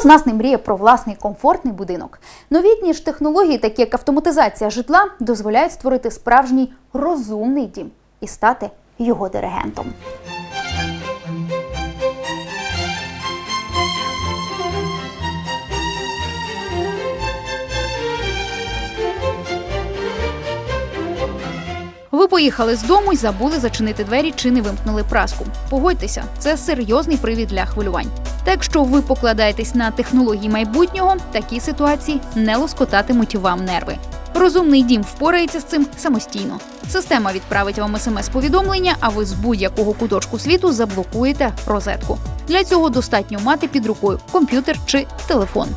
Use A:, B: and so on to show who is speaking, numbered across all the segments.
A: З нас не мріє про власний комфортний будинок? Новітні ж технології, такі як автоматизація житла, дозволяють створити справжній розумний дім і стати його диригентом. Ви поїхали з дому і забули зачинити двері чи не вимкнули праску. Погодьтеся, це серйозний привід для хвилювань. Та якщо ви покладаєтесь на технології майбутнього, такі ситуації не лоскотатимуть вам нерви. Розумний дім впорається з цим самостійно. Система відправить вам смс-повідомлення, а ви з будь-якого куточку світу заблокуєте розетку. Для цього достатньо мати під рукою комп'ютер чи телефон.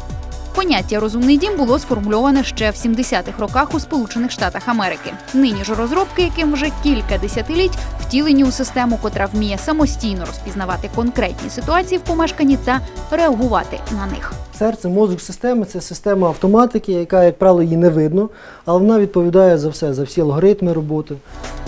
A: Поняття розумний дім було сформульоване ще в 70-х роках у Сполучених Штатах Америки. Нині ж розробки, яким вже кілька десятиліть, втілені у систему, котра вміє самостійно розпізнавати конкретні ситуації в помешканні та реагувати на них.
B: Серце, мозок системи це система автоматики, яка, як правило, її не видно, але вона відповідає за все, за всі алгоритми роботи.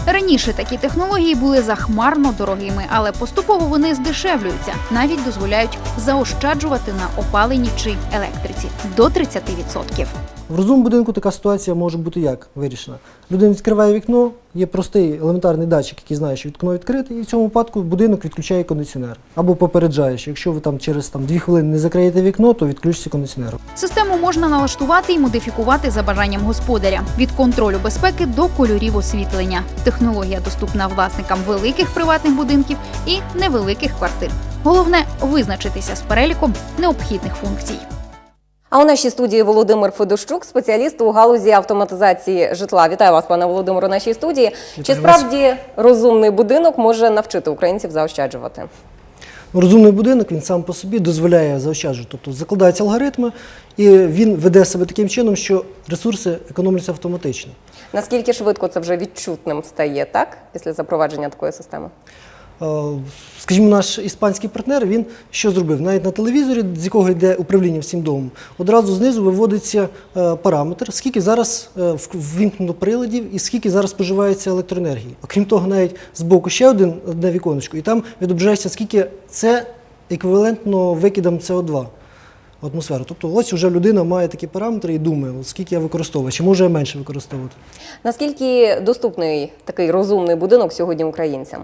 A: Раніше такі технології були захмарно дорогими, але поступово вони здешевлюються, навіть дозволяють заощаджувати на опаленні чи електриці до 30%.
B: В розумному будинку така ситуація може бути як вирішена. Людина відкриває вікно, є простий елементарний датчик, який знає, що вікно відкрите, і в цьому випадку будинок відключає кондиціонер. Або попереджає, що якщо ви там через там, 2 хвилини не закриєте вікно, то відключиться кондиціонер.
A: Систему можна налаштувати і модифікувати за бажанням господаря від контролю безпеки до кольорів освітлення. Технологія доступна власникам великих приватних будинків і невеликих квартир. Головне визначитися з переліком необхідних функцій.
C: А у нашій студії Володимир Федощук, спеціаліст у галузі автоматизації житла. Вітаю вас, пане Володимире, у нашій студії. Чи
B: Вітаю вас.
C: справді розумний будинок може навчити українців заощаджувати?
B: Розумний будинок він сам по собі дозволяє заощаджувати. Тобто закладаються алгоритми, і він веде себе таким чином, що ресурси економляться автоматично.
C: Наскільки швидко це вже відчутним стає, так? Після запровадження такої системи?
B: Е, Скажімо, наш іспанський партнер він що зробив? Навіть на телевізорі, з якого йде управління всім домом, одразу знизу виводиться е, параметр, скільки зараз е, ввімкнено приладів і скільки зараз споживається електроенергії. Окрім того, навіть з боку ще один одне віконечко, і там відображається, скільки це еквівалентно викидам СО2 в атмосферу. Тобто, ось вже людина має такі параметри і думає, скільки я використовую, чи може я менше використовувати.
C: Наскільки доступний такий розумний будинок сьогодні українцям?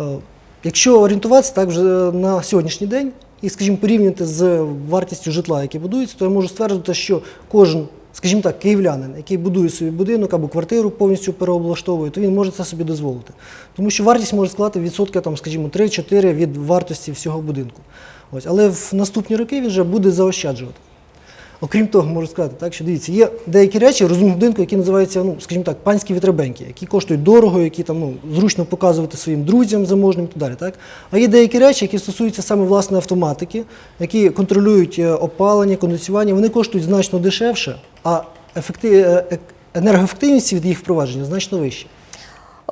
B: Е, Якщо орієнтуватися так вже на сьогоднішній день і, скажімо, порівняти з вартістю житла, яке будується, то я можу стверджувати, що кожен, скажімо так, київлянин, який будує собі будинок або квартиру повністю переоблаштовує, то він може це собі дозволити. Тому що вартість може складати відсотка, там, скажімо, 3-4 від вартості всього будинку. Ось. Але в наступні роки він вже буде заощаджувати. Окрім того, можу сказати, так, що дивіться, є деякі речі в розумному будинку, які називаються, ну, скажімо так, панські вітребеньки, які коштують дорого, які там ну, зручно показувати своїм друзям заможним і так далі. Так? А є деякі речі, які стосуються саме власне автоматики, які контролюють е, опалення, кондиціювання, вони коштують значно дешевше, а ефекти... е, е, енергоефективність від їх впровадження значно вища.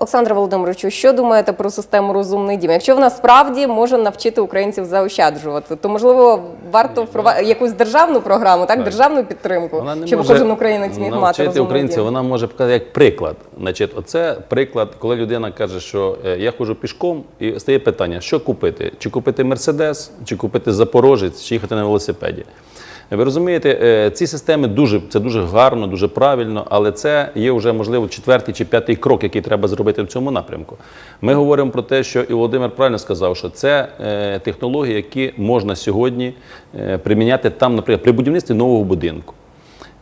C: Олександре Володимировичу, що думаєте про систему розумний дім? Якщо вона справді може навчити українців заощаджувати, то можливо варто впровадити якусь державну програму, так,
D: Так.
C: державну підтримку,
D: Вона не
C: щоб
D: може
C: кожен українець міг мати розумний
D: українців,
C: дім.
D: вона може показати як приклад. Значить, оце приклад, коли людина каже, що е, я ходжу пішком, і стає питання, що купити? Чи купити Мерседес, чи купити Запорожець, чи їхати на велосипеді. Ви розумієте, е, ці системи дуже це дуже гарно, дуже правильно, але це є вже можливо четвертий чи п'ятий крок, який треба зробити в цьому напрямку. Ми говоримо про те, що і Володимир правильно сказав, що це е, технології, які можна сьогодні е, приміняти там, наприклад, при будівництві нового будинку.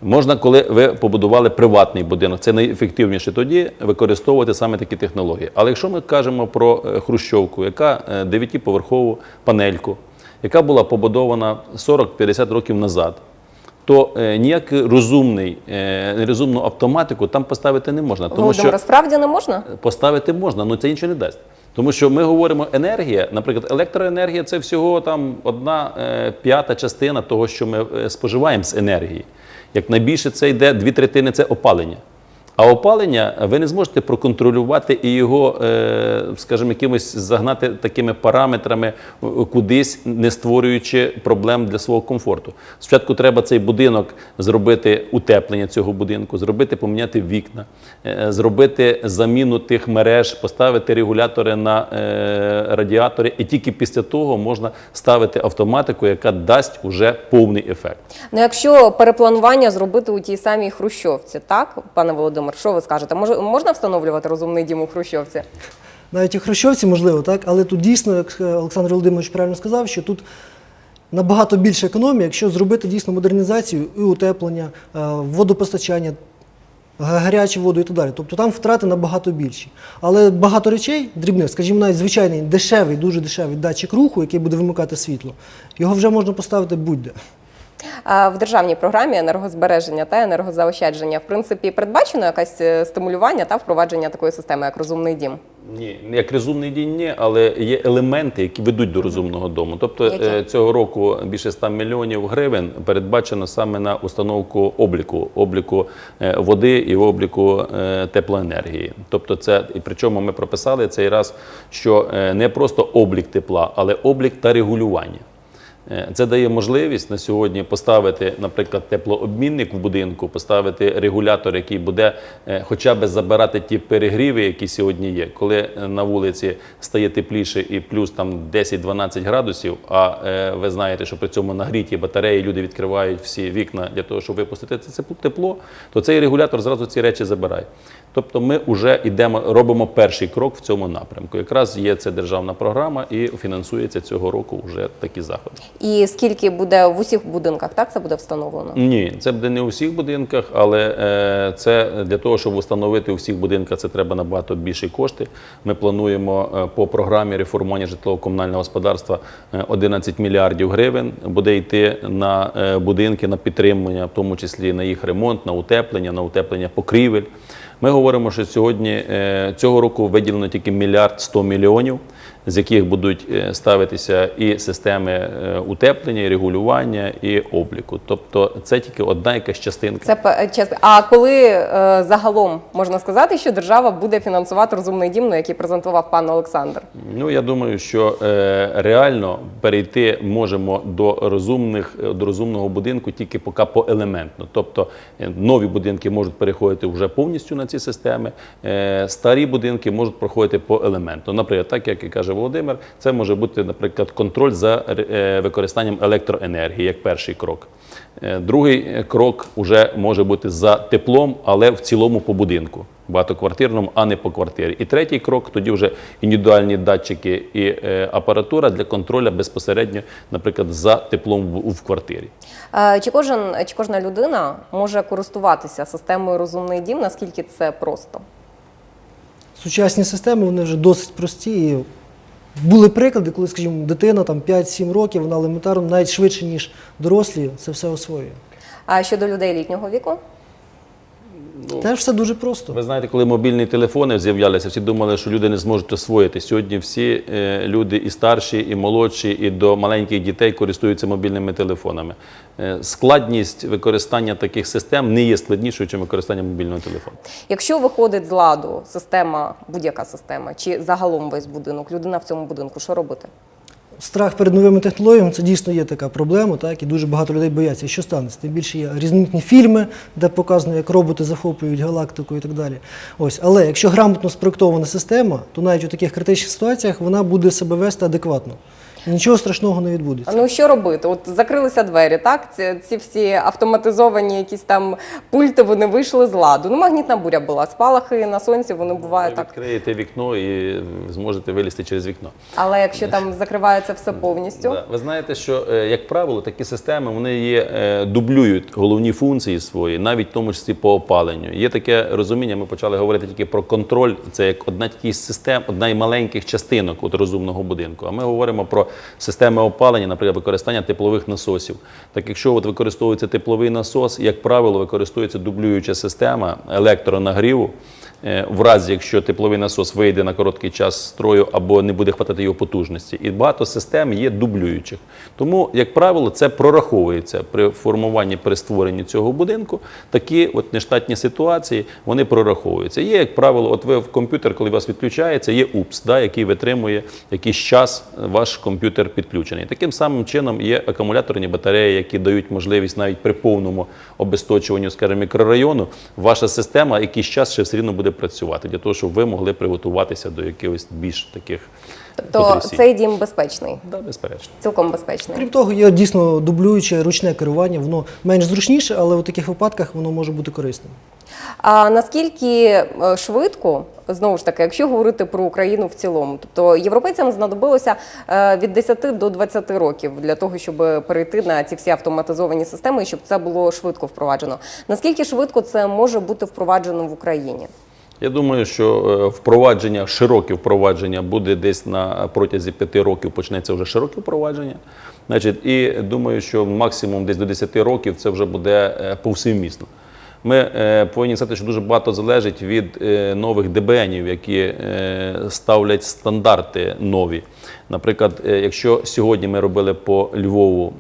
D: Можна, коли ви побудували приватний будинок, це найефективніше тоді використовувати саме такі технології. Але якщо ми кажемо про хрущовку, яка е, дев'ятиповерхову панельку, яка була побудована 40-50 років назад, то е, ніякий розумний, е, нерозумну автоматику там поставити не можна. Тому що
C: Володимире, справді не можна?
D: поставити можна, але це нічого не дасть. Тому що ми говоримо енергія, наприклад, електроенергія це всього там одна е, п'ята частина того, що ми споживаємо з енергії. Як найбільше це йде дві третини це опалення. А опалення ви не зможете проконтролювати і його, е, скажімо, якимось загнати такими параметрами е, кудись, не створюючи проблем для свого комфорту. Спочатку треба цей будинок зробити утеплення цього будинку, зробити, поміняти вікна, е, зробити заміну тих мереж, поставити регулятори на радіатори, і тільки після того можна ставити автоматику, яка дасть уже повний ефект.
C: Ну, якщо перепланування зробити у тій самій Хрущовці, так, пане Володимир, що ви скажете? Може, можна встановлювати розумний дім у Хрущовці?
B: Навіть у Хрущовці, можливо, так, але тут дійсно, як е, Олександр Володимирович правильно сказав, що тут набагато більше економії, якщо зробити дійсно модернізацію і утеплення, е, водопостачання, гарячу воду і так далі. Тобто там втрати набагато більші. Але багато речей дрібних, скажімо, навіть звичайний дешевий, дуже дешевий датчик руху, який буде вимикати світло, його вже можна поставити будь-де.
C: В державній програмі енергозбереження та енергозаощадження, в принципі, передбачено якесь е, стимулювання та впровадження такої системи, як розумний дім.
D: Ні, як розумний день ні, але є елементи, які ведуть до розумного дому. Тобто
C: Які?
D: е, цього року більше 100 мільйонів гривень передбачено саме на установку обліку, обліку е, води і обліку теплоенергії. Тобто, це і причому ми прописали цей раз, що не просто облік тепла, але облік та регулювання. Е, Це дає можливість на сьогодні поставити, наприклад, теплообмінник в будинку, поставити регулятор, який буде е, хоча б забирати ті перегріви, які сьогодні є. Коли е, на вулиці стає тепліше і плюс там 10-12 градусів, а ви знаєте, що при цьому нагріті батареї люди відкривають всі вікна для того, щоб випустити це тепло, то цей регулятор зразу ці речі забирає. Тобто ми вже йдемо, робимо перший крок в цьому напрямку. Якраз є це державна програма і фінансується цього року вже такі заходи.
C: І скільки буде в усіх будинках, так це буде встановлено?
D: Ні, це буде не у всіх будинках, але е, це для того, щоб встановити у всіх будинках, це треба набагато більші кошти. Ми плануємо е, по програмі реформування житлово-комунального господарства е, 11 мільярдів гривень буде йти на е, будинки, на підтримання, в тому числі на їх ремонт, на утеплення, на утеплення покрівель. Ми говоримо, що сьогодні е, цього року виділено тільки мільярд 100 мільйонів, з яких будуть е, ставитися і системи е, утеплення, і регулювання, і обліку. Тобто це тільки одна якась частинка.
C: Це пе- А коли е, загалом можна сказати, що держава буде фінансувати розумний дім, ну, який презентував пан Олександр?
D: Ну я думаю, що е, реально перейти можемо до розумних е, до розумного будинку тільки поки поелементно. Тобто е, нові будинки можуть переходити вже повністю на ці системи. Е, старі будинки можуть проходити поелементно. Наприклад, так як і каже Володимир, це може бути, наприклад, контроль за е, використанням електроенергії як перший крок. Е, Другий е, крок вже може бути за теплом, але в цілому по будинку багатоквартирному, а не по квартирі. І третій крок тоді вже індивідуальні датчики і апаратура для контролю безпосередньо, наприклад, за теплом в, квартирі.
C: Чи кожен чи кожна людина може користуватися системою розумний дім? Наскільки це просто?
B: Сучасні системи вони вже досить прості. І були приклади, коли, скажімо, дитина там 5-7 років, вона елементарно навіть швидше, ніж дорослі, це все освоює.
C: А щодо людей літнього віку?
B: Теж все дуже просто.
D: Ви знаєте, коли мобільні телефони з'являлися, всі думали, що люди не зможуть освоїти. Сьогодні всі е, люди і старші, і молодші, і до маленьких дітей користуються мобільними телефонами. Е, складність використання таких систем не є складнішою, ніж використання мобільного телефону.
C: Якщо виходить з ладу система, будь-яка система, чи загалом весь будинок, людина в цьому будинку, що робити?
B: Страх перед новими технологіями це дійсно є така проблема, так, і дуже багато людей бояться, що станеться. Тим більше є різноманітні фільми, де показано, як роботи захоплюють галактику і так далі. Ось, але якщо грамотно спроектована система, то навіть у таких критичних ситуаціях вона буде себе вести адекватно. Нічого страшного не відбудеться.
C: Ну що робити? От закрилися двері, так? Ці, ці всі автоматизовані якісь там пульти, вони вийшли з ладу. Ну, магнітна буря була, спалахи на сонці, вони бувають
D: Ви
C: так.
D: відкриєте вікно і зможете вилізти через вікно.
C: Але якщо там закривається все повністю,
D: Да. Ви знаєте, що е, як правило, такі системи вони є е, дублюють головні функції свої, навіть в тому числі по опаленню. Є таке розуміння. Ми почали говорити тільки про контроль. Це як одна тільки з систем, одна із маленьких частинок от розумного будинку. А ми говоримо про системи опалення, наприклад, використання теплових насосів. Так якщо от використовується тепловий насос, як правило, використовується дублююча система електронагріву. Е, В разі, якщо тепловий насос вийде на короткий час строю або не буде хватати його потужності, і багато систем є дублюючих. Тому, як правило, це прораховується при формуванні при створенні цього будинку. Такі от нештатні ситуації вони прораховуються. Є, як правило, от ви в комп'ютер, коли у вас відключається, є УПС, да, який витримує якийсь час ваш комп'ютер підключений. Таким самим чином є акумуляторні батареї, які дають можливість навіть при повному обесточуванню, скажімо, мікрорайону, ваша система якийсь час ще все рівно буде працювати для того, щоб ви могли приготуватися до якихось більш таких
C: Тобто
D: потрясінь.
C: цей дім безпечний,
D: Да, безперечно.
C: цілком безпечний.
B: Крім того, є дійсно дублююче ручне керування, воно менш зручніше, але у таких випадках воно може бути корисним.
C: А наскільки е, швидко, знову ж таки, якщо говорити про Україну в цілому, тобто європейцям знадобилося е, від 10 до 20 років для того, щоб перейти на ці всі автоматизовані системи щоб це було швидко впроваджено. Наскільки швидко це може бути впроваджено в Україні?
D: Я думаю, що е, впровадження, широке впровадження буде десь на протязі п'яти років почнеться вже широке впровадження. Значить, і думаю, що максимум десь до 10 років це вже буде е, повсемісно. Ми е, повинні сказати, що дуже багато залежить від е, нових ДБНів, які е, ставлять стандарти нові. Наприклад, якщо сьогодні ми робили по Львову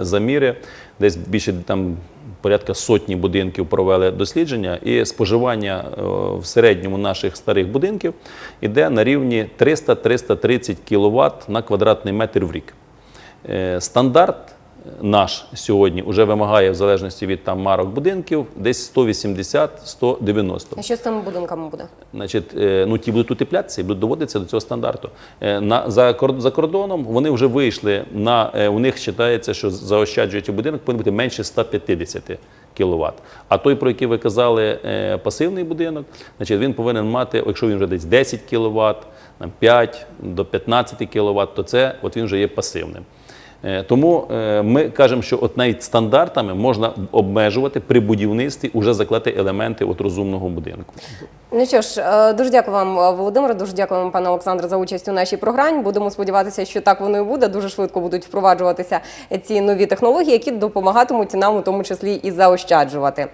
D: заміри, десь більше там порядка сотні будинків провели дослідження, і споживання в середньому наших старих будинків йде на рівні 300-330 кВт на квадратний метр в рік. Стандарт наш сьогодні вже вимагає, в залежності від там марок будинків, десь 180-190.
C: А що з цими будинками буде?
D: Значить, е, ну ті будуть утеплятися і будуть доводитися до цього стандарту. Е, На за за кордоном вони вже вийшли на е, у них вважається, що заощаджуючий будинок повинен бути менше 150 кВт. А той, про який ви казали, пасивний будинок, значить він повинен мати, якщо він вже десь 10 кВт, 5 до 15 кВт, то це от він вже є пасивним. Е, Тому е, ми кажемо, що от навіть стандартами можна обмежувати при будівництві уже заклати елементи от розумного будинку.
C: Ну що ж, е, дуже дякую вам, Володимир. Дуже дякую вам, пане Олександре, за участь у нашій програмі. Будемо сподіватися, що так воно і буде. Дуже швидко будуть впроваджуватися ці нові технології, які допомагатимуть нам у тому числі і заощаджувати.